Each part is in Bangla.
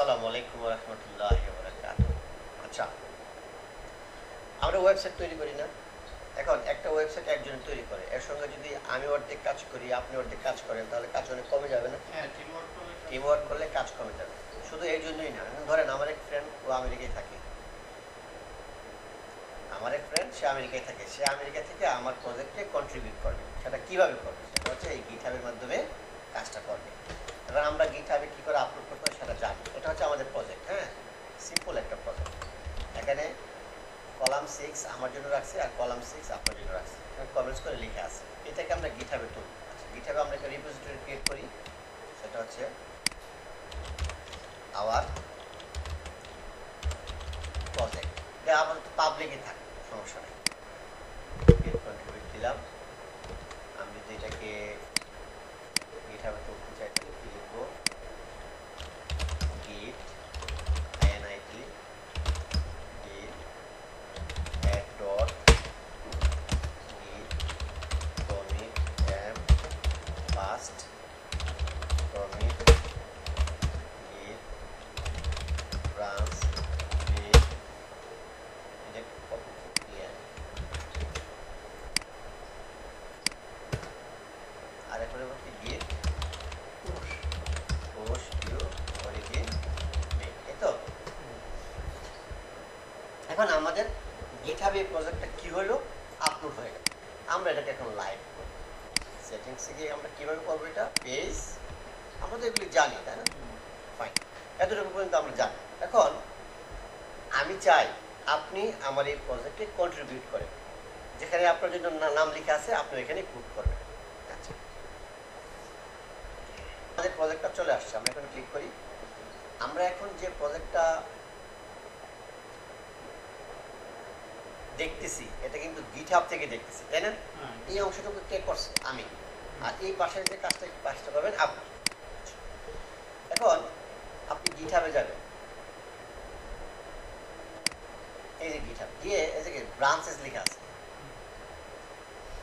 আসসালামু আলাইকুম রহমতুল্লাহ আচ্ছা আমরা ওয়েবসাইট তৈরি করি না। এখন একটা ওয়েবসাইট একজন তৈরি করে এর সঙ্গে যদি আমি অর্ধেক কাজ করি আপনি অর্ধেক কাজ করেন তাহলে কাজ অনেক কমে যাবে না? হ্যাঁ টিম ওয়ার্ক করলে কাজ কমে যাবে। শুধু এই জন্যই না ধরেন আমার এক ফ্রেন্ড ও আমেরিকায় থাকে। আমার এক ফ্রেন্ড সে আমেরিকায় থাকে। সে আমেরিকা থেকে আমার প্রজেক্টে কন্ট্রিবিউট করবে সেটা কীভাবে করবে? সেটা হচ্ছে এই গিটহাবের মাধ্যমে কাজটা করবে। এবার আমরা গিটহাবে কী করে আপলোড করতে সেটা জানি। এটা হচ্ছে আমাদের প্রজেক্ট হ্যাঁ? সিম্পল একটা প্রজেক্ট এখানে কলাম সিক্স আমার জন্য রাখছি আর কলাম সিক্স আপনার জন্য রাখছি। কমেন্টস করে লিখে আছে। এটাকে আমরা গিটহাবে তুলব আচ্ছা গিটহাবে আমরা একটা রিপোজিটরি ক্রিয়েট করি। সেটা হচ্ছে আওয়ার প্রজেক্ট এটা আপাতত পাবলিকই থাকে, সমস্যা নেই। দিলাম। আমি যদি এটাকে গিটহাবে তুলতে প্রজেক্টটা কি হলো? আপলোড হয়ে গেল। আমরা এটাকে এখন লাইভ করব। সেটিংসে গিয়ে আমরা কীভাবে করব এটা? পেজ আমরা তো এগুলি জানি, তাই না? ফাইন এতটুকু পর্যন্ত আমরা জানি। এখন আমি চাই আপনি আমার এই প্রজেক্টে কন্ট্রিবিউট করেন। যেখানে আপনার জন্য নাম লেখা আছে, আপনি এখানে ক্লিক করবেন। আচ্ছা আমাদের প্রজেক্টটা চলে আসছে। আমরা এখন ক্লিক করি। আমরা এখন যে প্রজেক্টটা দেখতেছি এটা কিন্তু গিটহাব থেকে দেখতেছি তাই না? হ্যাঁ। এই অংশটুকু কে করছে? আমি। আর এই পাশের যে কাজটা কাজটা করবেন আপনি। এখন আপনি গিঠাবে যাবেন। এই যে গিঠাব গিয়ে এই যে ব্রাঞ্চেস লেখা আছে।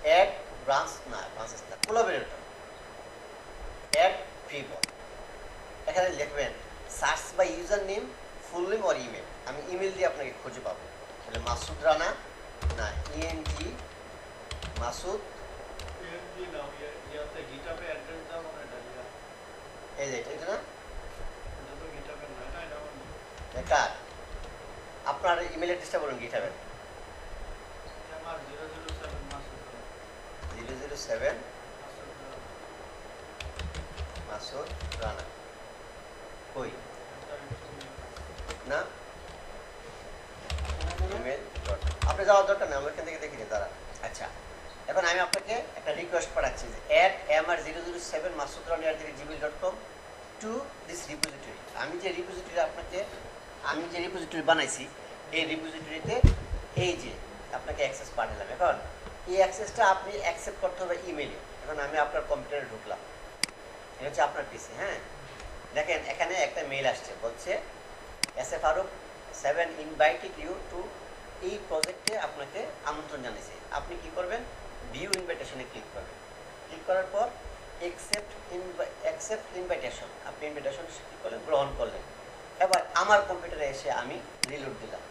অ্যাড ব্রাঞ্চ না ব্রাঞ্চেস না কোলাবরেটর অ্যাড ফিবর এখানে লিখবেন search by user name full name or email আমি ইমেল দিয়ে আপনাকে খুঁজে পাবো। তাহলে মাসুদ রানা। না ইএনজি মাসুদ মনে এটা, ইয়া। এই যে এটা না বেকার আপনার ইমেল অ্যাড্রেসটা বলুন গিঠাবেন এটা আমার 007 Masud Rana. Zero zero seven Masud Rana. Masud Rana কই এটা একটু- না ইমেল ডট আপনি যাওয়ার দরকার নেই, আমরা থেকে দেখিনি তারা। আচ্ছা এখন আমি আপনাকে একটা রিকোয়েস্ট পাঠাচ্ছি যে at M R zero zero seven Masud Rani at Gmail dot com to this repository আমি যে রিপোজিটরি আপনাকে, আমি যে রিপোজিটরি বানাইছি, এই রিপোজিটরিতে এই যে আপনাকে অ্যাক্সেস পাঠালাম। এখন এই অ্যাক্সেসটা আপনি অ্যাকসেপ্ট করতে হবে ইমেলে এখন আমি আপনার কম্পিউটারে ঢুকলাম। এটা হচ্ছে আপনার পিসি হ্যাঁ? দেখেন, এখানে একটা মেইল আসছে, বলছে S A Faruk seven invited you to এই প্রজেক্টে আপনাকে আমন্ত্রণ জানিয়েছে আপনি কি করবেন? ভিউ ইনভাইটেশনে ক্লিক করবেন। ক্লিক করার পর একসেপ্ট অ্যাকসেপ্ট ইনভাইটেশন আপনি ইনভাইটেশন ক্লিক করলেন? গ্রহণ করলেন। এবার আমার কম্পিউটারে এসে আমি রিলোড দিলাম।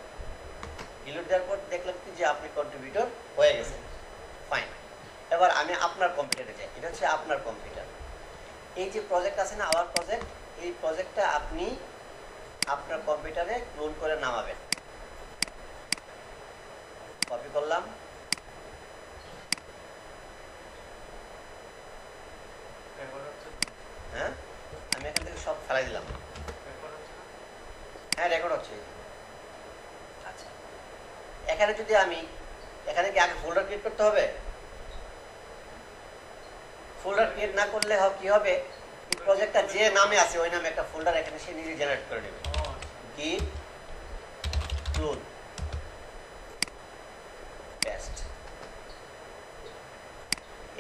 রিলোড দেওয়ার পর দেখলাম কি যে আপনি কন্ট্রিবিউটর হয়ে গেছেন। ফাইন এবার আমি আপনার কম্পিউটারে যাই। এটা হচ্ছে আপনার কম্পিউটার এই যে প্রজেক্ট আছে না আওয়ার প্রজেক্ট এই প্রজেক্টটা আপনি আপনার কম্পিউটারে ক্লোন করে নামাবেন। কপি করলাম? হ্যাঁ? আমি এখান থেকে সব ফেলাই দিলাম? হ্যাঁ রেকর্ড হচ্ছে। আচ্ছা। এখানে যদি আমি এখানে কি আগে ফোল্ডার ক্রিয়েট করতে হবে? ফোল্ডার ক্রিয়েট না করলে কি হবে? প্রজেক্টটা যে নামে আছে ওই নামে একটা ফোল্ডার এখানে সে নিজে জেনারেট করে নেবে। ও, আচ্ছা। গিট ক্লোন পেস্ট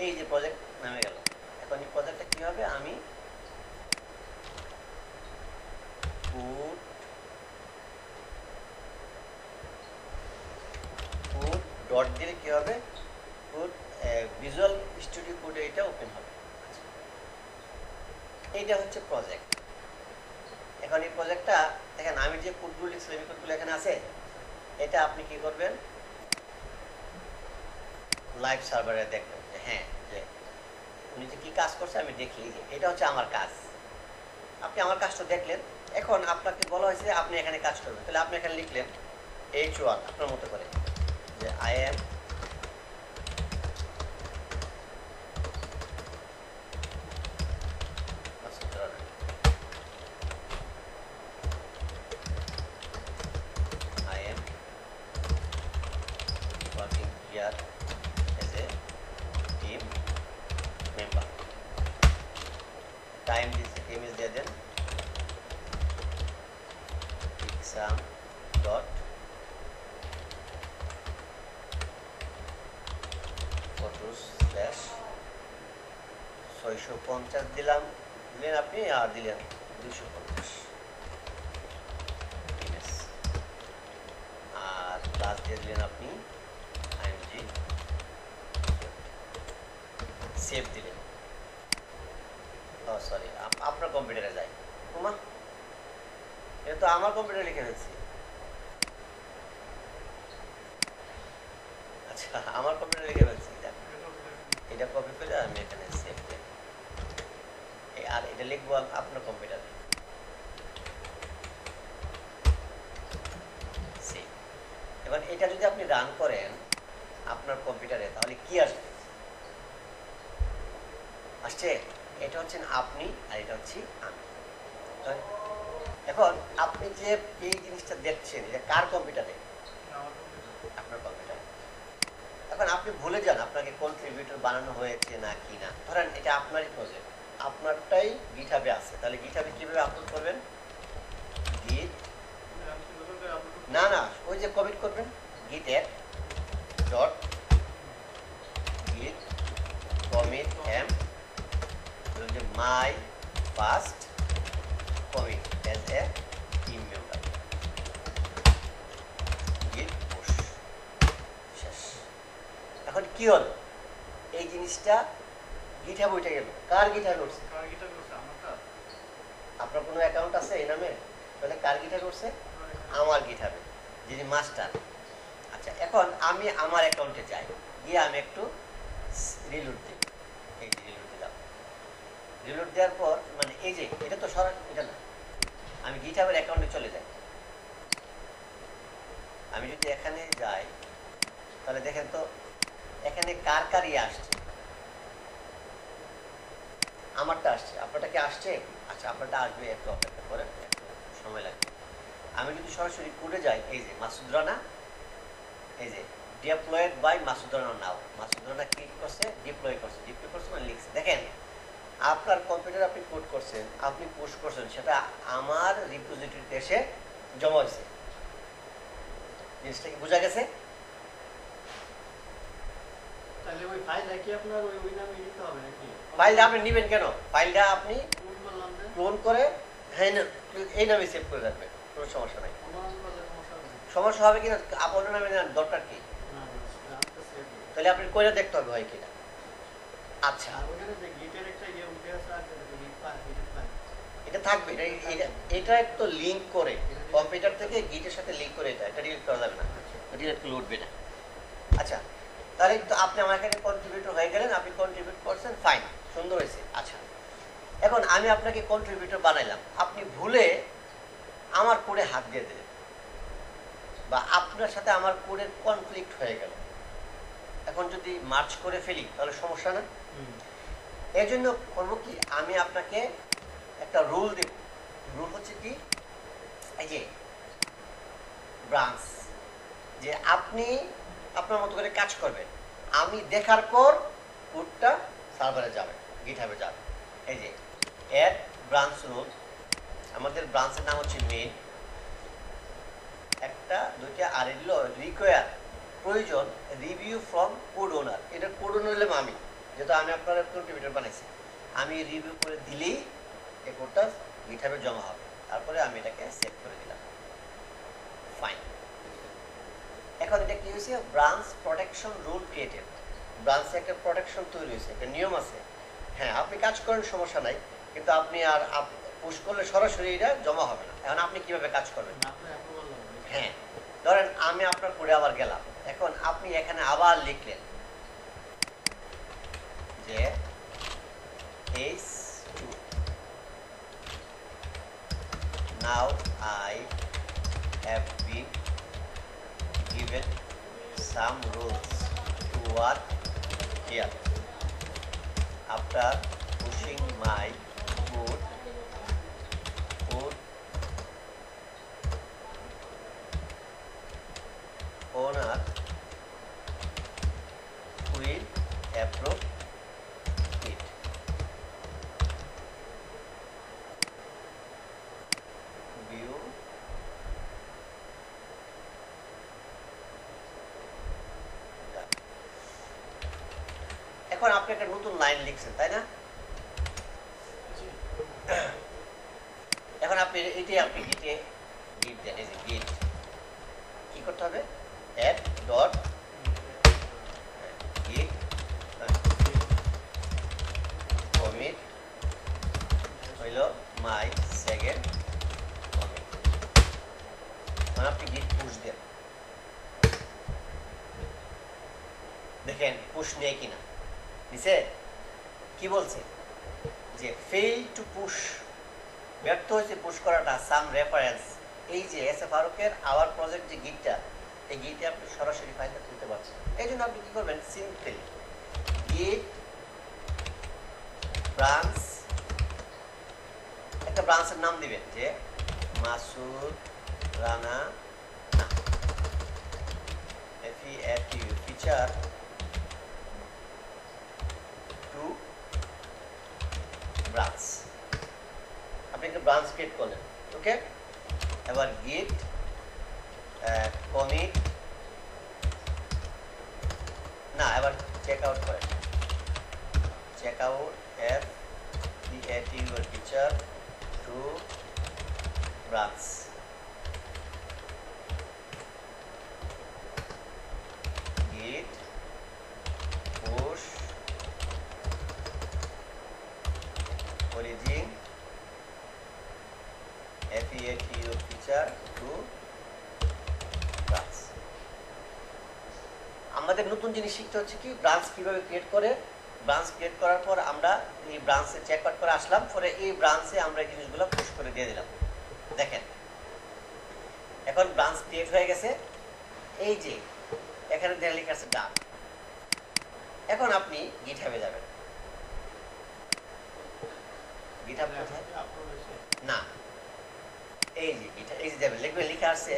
এই যে প্রজেক্ট নামে গেল। এখন এই প্রজেক্টটা কি হবে? আমি ডট দিলে কি হবে? ভিজুয়াল স্টুডিও কোডে এটা ওপেন হবে। আচ্ছা। এইটা হচ্ছে প্রজেক্ট এখন এই প্রজেক্টটা দেখেন আমি যে কোডগুলো লিখছিলাম, এই কোডগুলো এখানে আছে? এটা আপনি কি করবেন? লাইভ সার্ভারে দেখবেন হ্যাঁ উনি যে কী কাজ করছে আমি দেখি এটা হচ্ছে আমার কাজ। আপনি আমার কাজটা দেখলেন, এখন আপনাকে বলা হয়েছে আপনি এখানে কাজ করবেন। তাহলে আপনি এখানে লিখলেন, এইচ ওয়ান, আপনার মতো করে, যে আই এম photos ছয়শো পঞ্চাশ দিলাম। দিলেন আপনি আর দিলেন দুশো পঞ্চাশ। আর প্লাস দিয়ে দিলেন আপনি আইএমজি সেভ দিলেন। ও সরি আপনার কম্পিউটারে যায়। কুমা এটা তো আমার কম্পিউটারে লিখে ফেলছি আচ্ছা আমার কম্পিউটারে লিখে ফেলছি যাক, এটা কপি করে আমি এখানে সেভ দিই এই- লিখব আপনার কম্পিউটারে এবার এটা যদি আপনি রান করেন আপনার কম্পিউটারে তাহলে কি আসবে? আসছে? এটা হচ্ছেন আপনি আর এটা হচ্ছে আমি। এখন আপনি যে এই জিনিসটা দেখছেন, এটা কার কম্পিউটারে আপনার কম্পিউটারে এখন আপনি ভুলে যান আপনাকে কন্ট্রিবিউটর বানানো হয়েছে না কি না। ধরেন এটা আপনারই প্রজেক্ট আপনারটাই গিঠাবে আছে। তাহলে গিঠাবে কীভাবে আপলোড করবেন? গিট না না, ওই যে কমিট করবেন। Git add dot, git commit M যে my first commit as a team member. Git push, শেষ। এখন কি হল? এই জিনিসটা গিঠাবে উঠে গেল। কার গিঠাবে উঠছে আপনার কোনো অ্যাকাউন্ট আছে এই নামে? তাহলে কার গিঠাবে উঠছে আমার গিঠাবে যিনি মাস্টার। আচ্ছা এখন আমি আমার অ্যাকাউন্টে যাই। গিয়ে আমি একটু রিলুট দিই। এই যে রিলুট দিলাম। রিলুট দেওয়ার পর মানে এই যে এটা তো সরাসরি এটা না। আমি গিটাবের অ্যাকাউন্টে চলে যাই। আমি যদি এখানে যাই তাহলে দেখেন তো এখানে কার কার ইয়ে আসছে? আমারটা আসছে। আপনারটা কি আসছে? আচ্ছা আপনারটা আসবে, একটু অপেক্ষা করেন সময় লাগবে। আমি যদি সরাসরি কোডে যাই, এই যে, মাসুদ রানা, এই যে deployed by Masud Rana now Masud Rana কি করছে? ডিপ্লয় করছে। ডিপ্লয় করছে মানে লিখছে। দেখেন, আপনার কম্পিউটার আপনি কোড করছেন, আপনি পোস্ট করছেন, সেটা আমার রিপোজিটরিতে এসে জমা হয়েছে। জিনিসটা কি বোঝা গেছে? তাহলে ওই ফাইল একই আপনার, ওই ওই নামে নিতে হবে নাকি? ফাইলটা আপনি নেবেন কেন? ফাইলটা আপনি ক্লোন করে হ্যাঁ এই নামে সেভ করে রাখবেন কোনো সমস্যা নাই। সমস্যা হবে কিনা? আপনার নামে দরকার কি। তাহলে আপনি কইরা দেখতে হবে হয় কিনা। আচ্ছা। এটা থাকবে এটা এটা এটা একটু লিঙ্ক করে কম্পিউটার থেকে গিটের সাথে লিঙ্ক করে এটা এটা ডিলিট করা যাবে না। ডিলিট করলে উঠবে না। আচ্ছা। তাহলে তো আপনি আমার এখানে কন্ট্রিবিউটর হয়ে গেলেন আপনি কন্ট্রিবিউট করছেন ফাইন সুন্দর হয়েছে আচ্ছা। এখন আমি আপনাকে কন্ট্রিবিউটর বানাইলাম আপনি ভুলে আমার কোডে হাত দিয়ে দিলেন বা আপনার সাথে আমার কোডের কনফ্লিক্ট হয়ে গেল। এখন যদি মার্চ করে ফেলি তাহলে সমস্যা না? এই জন্য করব কি আমি আপনাকে একটা রুল দেব। রুল হচ্ছে কি এই যে ব্রাঞ্চ যে আপনি আপনার মতো করে কাজ করবেন আমি দেখার পর কোডটা সার্ভারে যাবে গিটহাবে যাবে। এই যে অ্যাড ব্রাঞ্চ রুল আমাদের ব্রাঞ্চের নাম হচ্ছে মেন একটা, দুইটা, আর এগুলো রিকোয়ার প্রয়োজন রিভিউ ফ্রম কোড ওনার এটা কোড ওনার হলাম আমি, যেহেতু আমি আপনার কন্ট্রিবিউটার বানাইছি। আমি রিভিউ করে দিলেই এই কোডটা গিটহাবে জমা হবে। তারপরে আমি এটাকে সেভ করে দিলাম। ফাইন এখন এটা কি হয়েছে? ব্রাঞ্চ প্রোটেকশন রুল ক্রিয়েটেড ব্রাঞ্চে একটা প্রোটেকশন তৈরি হয়েছে একটা নিয়ম আছে। হ্যাঁ আপনি কাজ করেন সমস্যা নাই। কিন্তু আপনি আর পুশ করলে সরাসরি এটা জমা হবে না। এখন আপনি কীভাবে কাজ করবেন হ্যাঁ ধরেন আমি আপনার কোডে আবার গেলাম। এখন আপনি এখানে আবার লিখলেন যে H now I have been given some rules to work here. After pushing my foot, foot owner will approve এখন আপনি একটা নতুন লাইন লিখছেন, তাই না? এখন আপনি এটাই আপনি গিটে গিট দেন, এই যে গিট কি করতে হবে? অ্যাড ডট গিট কমিট হইল মাই সেকেন্ড মানে আপনি গিট পুশ দেন। দেখেন পুশ নেই কিনা। নিচে? কি বলছে? যে ফেল টু পুশ ব্যর্থ হয়েছে পুশ করাটা সাম রেফারেন্স এই যে এস এ ফারুকের আওয়ার প্রজেক্ট যে গিটটা, এই গিটে আপনি সরাসরি ফাইলটা তুলতে পারছেন। এই জন্য আপনি কি করবেন? সিম্পল গিট ব্রাঞ্চ একটা ব্রাঞ্চের নাম দিবেন যে Masud Rana feature two branch আপনি একটা ব্রাঞ্চ ক্রিয়েট করলেন ওকে এবার গিট কমিট না, এবার চেক আউট করেন। Check out F the at your teacher two branch git To branch আমাদের নতুন জিনিস শিখতে হচ্ছে কি ব্রাঞ্চ কীভাবে ক্রিয়েট করে? ব্রাঞ্চ ক্রিয়েট করার পর আমরা এই ব্রাঞ্চে চেক আউট করে আসলাম পরে এই ব্রাঞ্চে আমরা এই জিনিসগুলো পুশ করে দিয়ে দিলাম। দেখেন এখন ব্রাঞ্চ ক্রিয়েট হয়ে গেছে। এই যে এখানে দেন লেখা আছে ডান এখন আপনি গিটহাবে যাবেন। গিটহাব কোথায়? আপলোড হয়েছে। না। এই এই লিখবে লেখা আছে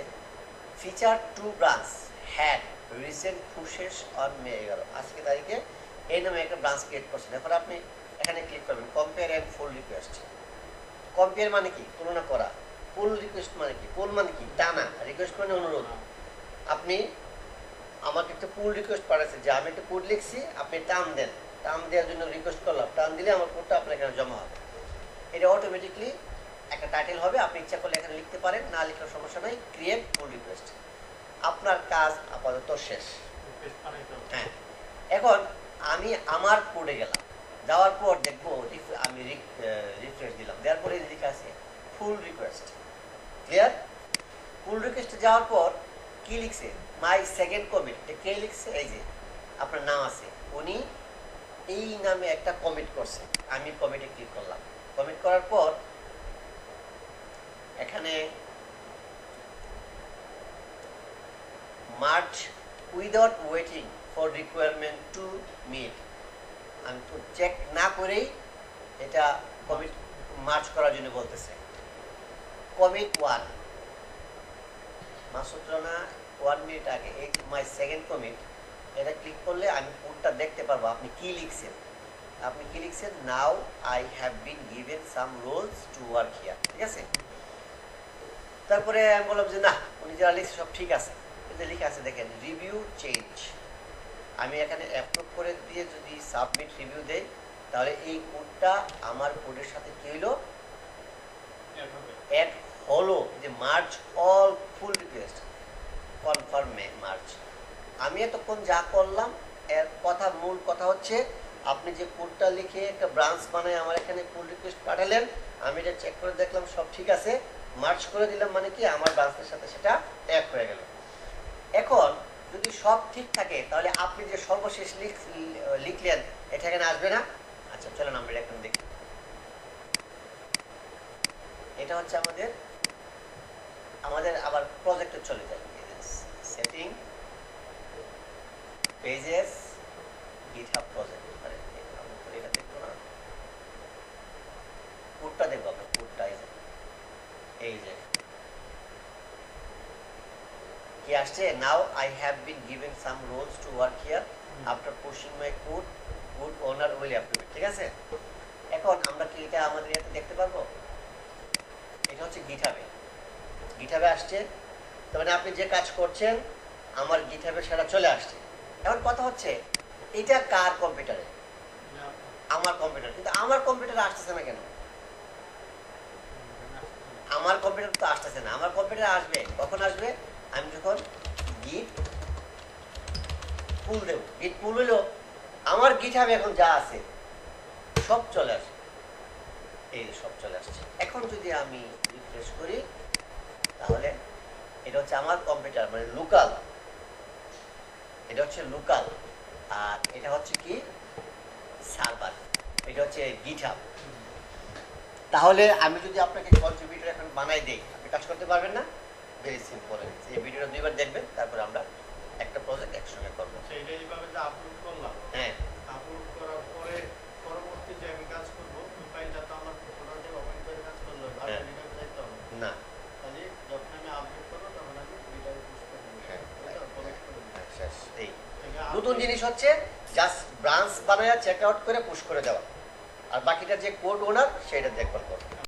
feature two branch had recent pushes on May এগারো আজকে তারিখে এই নামে একটা ব্রাঞ্চ ক্রিয়েট করছেন। এখন আপনি এখানে ক্লিক করবেন compare and pull request compare মানে কি? তুলনা করা। ফুল রিকোয়েস্ট মানে কি? ফুল মানে কি? টানা। রিকোয়েস্ট মানে অনুরোধ। আপনি আমাকে একটা পুল রিকোয়েস্ট পাঠাচ্ছেন যে, আমি একটা কোড লিখছি, আপনি টান দেন। টান দেওয়ার জন্য রিকোয়েস্ট করলাম। টান দিলে আমার কোডটা আপনার এখানে জমা হবে। এটা অটোমেটিকলি একটা টাইটেল হবে, আপনি ইচ্ছা করলে এখানে লিখতে পারেন, না লিখার সমস্যা নাই ক্রিয়েট পুল রিকোয়েস্ট আপনার কাজ আপাতত শেষ। হ্যাঁ। এখন আমি আমার কোডে গেলাম। যাওয়ার পর দেখব আমি রিফ্রেশ দিলাম। দেওয়ার পরে লেখা আছে ফুল রিকোয়েস্ট ক্লিয়ার ফুল রিকোয়েস্টে যাওয়ার পর কি লিখছে? মাই সেকেন্ড কমিট কে লিখছে? এই যে, আপনার নাম আছে। উনি এই নামে একটা কমিট করছে। আমি কমিটে ক্লিক করলাম। কমিট করার পর এখানে merge without waiting for requirement to meet আমি তো চেক না করেই এটা কমিট মার্চ করার জন্য বলতেছে। Commit one Masud Rana one minute আগে, এই মাই সেকেন্ড কমিট এটা ক্লিক করলে আমি কোডটা দেখতে পারব। আপনি কি লিখছেন? আপনি কি লিখছেন? Now I have been given some rules to work here ঠিক আছে? তারপরে আমি বললাম যে না উনি যারা লিখছে সব ঠিক আছে। এতে লিখে আছে দেখেন রিভিউ চেঞ্জ আমি এখানে অ্যাপ্রুভ করে দিয়ে যদি সাবমিট রিভিউ দেই তাহলে এই কোডটা আমার কোডের সাথে কি হইল? অ্যাড হলো। যে merge all pull request confirm merge আমি এতক্ষণ যা করলাম এর কথা মূল কথা হচ্ছে আপনি যে কোডটা লিখে একটা ব্রাঞ্চ বানায় আমার এখানে পুল রিকোয়েস্ট পাঠালেন আমি এটা চেক করে দেখলাম সব ঠিক আছে। মার্চ করে দিলাম মানে কি আমার ব্রাঞ্চের সাথে সেটা এক হয়ে গেল। এখন যদি সব ঠিক থাকে, তাহলে আপনি যে সর্বশেষ লিখ- লিখলেন, এটা এখানে আসবে না? আচ্ছা চলেন আমরা এখন দেখি। এটা হচ্ছে আমাদের আমাদের আবার প্রজেক্টে চলে যায় সেটিং পেজেস গিটহাব প্রজেক্ট আরে আমরা তো এটা দেখব না কোডটা দেখব আমরা কোডটা এই যে এই যে কি আসছে now I have been given some rules to work here after pushing my code good owner will approve ঠিক আছে? এখন আমরা কি এটা আমাদের ইয়াতে দেখতে পারব? এটা হচ্ছে গিঠাবে গিঠাবে আসছে। তার মানে আপনি যে কাজ করছেন, আমার গিঠাবে সেটা চলে আসছে। এখন কথা হচ্ছে, এটা কার কম্পিউটারে আমার কম্পিউটার কিন্তু আমার কম্পিউটারে আসতেছে না কেন? আমার কম্পিউটার তো আসতেছে না। আমার কম্পিউটার আসবে। কখন আসবে? আমি যখন গিট পুল দেব। গিট পুল হইল আমার গিঠাবে এখন যা আছে, সব চলে আসে। এই সব চলে আসছে। এখন যদি আমি রিফ্রেশ করি, তাহলে এটা হচ্ছে আমার কম্পিউটার মানে লোকাল এটা হচ্ছে লোকাল আর এটা হচ্ছে কি? সার্ভার এটা হচ্ছে গিটহাব তাহলে আমি যদি আপনাকে কন্ট্রিবিউটর এখন বানাই দেই, আপনি কাজ করতে পারবেন না? ভেরি সিম্পল এই ভিডিওটা দুইবার দেখবেন তারপর আমরা একটা প্রজেক্ট একসঙ্গে করব। সেইটা এইভাবে যে আপলোড করলাম। হ্যাঁ। আপলোড করার পরে পরবর্তী যে আমি কাজ করব ওই ফাইলটা তো আমার ফটোতে ওপেন করে কাজ করলে। আর হ্যাঁ। এটাকে হবে। না। তাহলে যখন আমি আপডেট করব তখন আমি এটাকে পুশ করে দেবো। হ্যাঁ। হ্যাঁ, শেষ এই নতুন জিনিস হচ্ছে জাস্ট ব্রাঞ্চ বানায় চেক আউট করে পুশ করে দেওয়া। আর বাকিটা যে কোড ওনার সেটা দেখভাল করবে